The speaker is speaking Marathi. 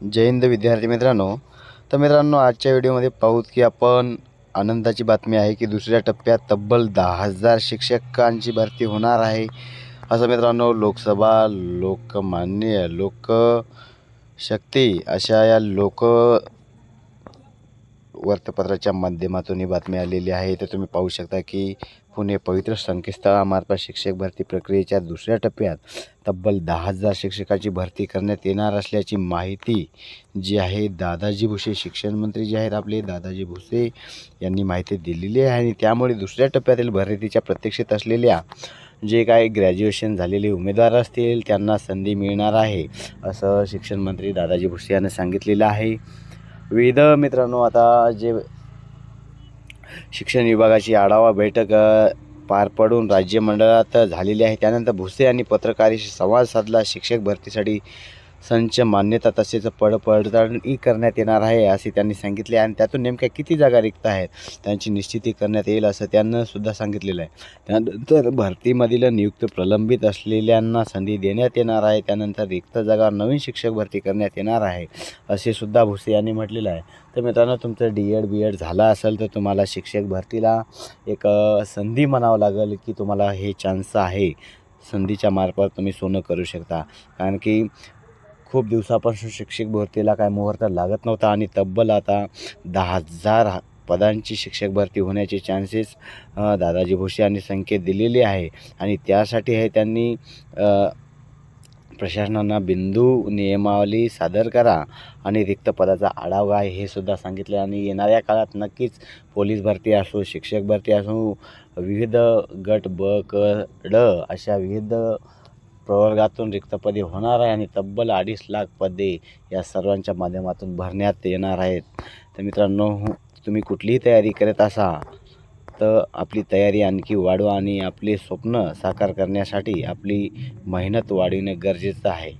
जय हिंद विद्यार्थी मित्रांनो. तर मित्रांनो आजच्या व्हिडिओमध्ये पाहूत की आपण आनंदाची बातमी आहे की दुसऱ्या टप्प्यात तब्बल दहा हजार शिक्षकांची भरती होणार आहे. असं मित्रांनो लोकसभा लोकमान्य लोकशक्ती अशा या लोक वृत्तपत्राच्या माध्यमातून ही बातमी आलेली आहे. तर तुम्ही पाहू शकता की पुणे पवित्र संकेतस्थळामार्फत शिक्षक भरती प्रक्रियेच्या दुसऱ्या टप्प्यात तब्बल दहा हजार शिक्षकाची भरती करण्यात येणार असल्याची माहिती जी आहे दादाजी भुसे शिक्षण मंत्री जे आहेत आपले दादाजी भुसे यांनी माहिती दिलेली आहे. आणि त्यामुळे दुसऱ्या टप्प्यातील भरतीच्या प्रतीक्षेत असलेल्या जे काही ग्रॅज्युएशन झालेले उमेदवार असतील त्यांना संधी मिळणार आहे असं शिक्षण मंत्री दादाजी भुसे यांनी सांगितलेलं आहे. विविध मित्रांनो आता जे शिक्षण विभागाची आढावा बैठक पार पडून राज्यमंडळात झालेली आहे. त्यानंतर भुसे यांनी पत्रकाराशी संवाद साधला. शिक्षक भरतीसाठी संच मान्यता तसेच पडपडताळणी करण्यात येणार आहे असे त्यांनी सांगितले आणि त्यातून नेमक्या किती जागा रिक्त आहेत त्यांची निश्चिती करण्यात येईल असं त्यांना सुद्धा सांगितलेलं आहे. त्यानंतर भरतीमधील नियुक्त प्रलंबित असलेल्यांना संधी देण्यात येणार आहे. त्यानंतर रिक्त जागा नवीन शिक्षक भरती करण्यात येणार आहे असे सुद्धा भुसे यांनी म्हटलेलं आहे. तर मित्रांनो तुमचं डी एड बी एड झालं असेल तर तुम्हाला शिक्षक भरतीला एक संधी म्हणावं लागेल की तुम्हाला हे चान्स आहे. संधीच्या मार्फत तुम्ही सोनं करू शकता. कारण की खूप दिवसापासून शिक्षक भरतीला काय मुहूर्त लागत नव्हता आणि तब्बल आता दहा हजार पदांची शिक्षक भरती होण्याचे चान्सेस दादाजी भोसे यांनी संकेत दिलेले आहे. आणि त्यासाठी हे त्यांनी प्रशासनांना बिंदू नियमावली सादर करा आणि रिक्त पदाचा आढावा आहे हे सुद्धा सांगितले. आणि येणाऱ्या काळात नक्कीच पोलीस भरती असो शिक्षक भरती असो विविध गट ब क ड अशा विविध प्रवर्गातून रिक्त पदे होणार आहे आणि तब्बल अडीच लाख पदे या सर्वांच्या माध्यमातून भरण्यात येणार आहेत. तर मित्रांनो तुम्ही कुठलीही तयारी करत असा तर आपली तयारी आणखी वाढवा आणि आपले स्वप्न साकार करण्यासाठी आपली मेहनत वाढविणे गरजेचं आहे.